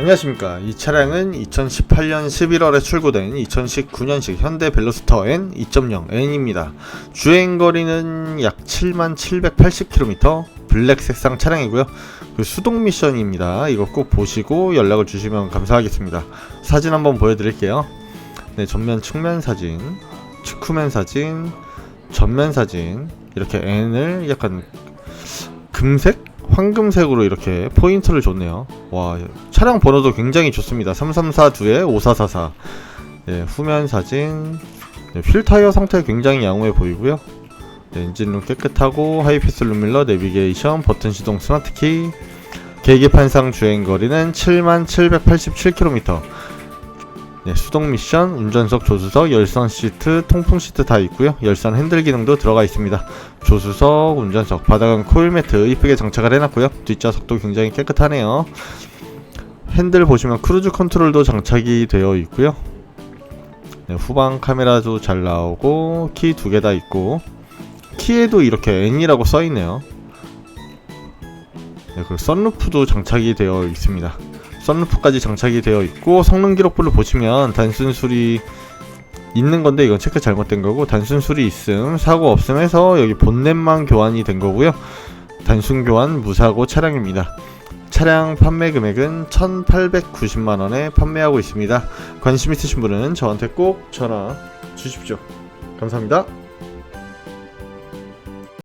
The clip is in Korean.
안녕하십니까. 이 차량은 2018년 11월에 출고된 2019년식 현대 벨로스터 N 2.0 N입니다. 주행거리는 약 7780km, 블랙 색상 차량이고요. 그 수동 미션입니다. 이거 꼭 보시고 연락을 주시면 감사하겠습니다. 사진 한번 보여드릴게요. 네, 전면 측면 사진, 측후면 사진, 전면 사진, 이렇게 N을 약간 금색? 황금색으로 이렇게 포인트를 줬네요. 와, 차량 번호도 굉장히 좋습니다. 3342에 5444. 네, 후면 사진. 네, 휠 타이어 상태 굉장히 양호해 보이고요. 네, 엔진룸 깨끗하고 하이패스 룸밀러 내비게이션 버튼 시동 스마트키 계기판상 주행 거리는 7787km. 네, 수동 미션, 운전석, 조수석, 열선 시트, 통풍 시트 다 있고요. 열선 핸들 기능도 들어가 있습니다. 조수석, 운전석, 바닥은 코일 매트 이쁘게 장착을 해놨고요. 뒷좌석도 굉장히 깨끗하네요. 핸들 보시면 크루즈 컨트롤도 장착이 되어 있고요. 네, 후방 카메라도 잘 나오고 키 두 개 다 있고 키에도 이렇게 N이라고 써 있네요. 네, 그리고 썬루프도 장착이 되어 있습니다. 썬루프까지 장착이 되어 있고 성능 기록부를 보시면 단순 수리 있는 건데 이건 체크 잘못된 거고 단순 수리 있음 사고 없음 해서 여기 본넷만 교환이 된 거고요. 단순 교환 무사고 차량입니다. 차량 판매 금액은 1890만원에 판매하고 있습니다. 관심 있으신 분은 저한테 꼭 전화 주십시오. 감사합니다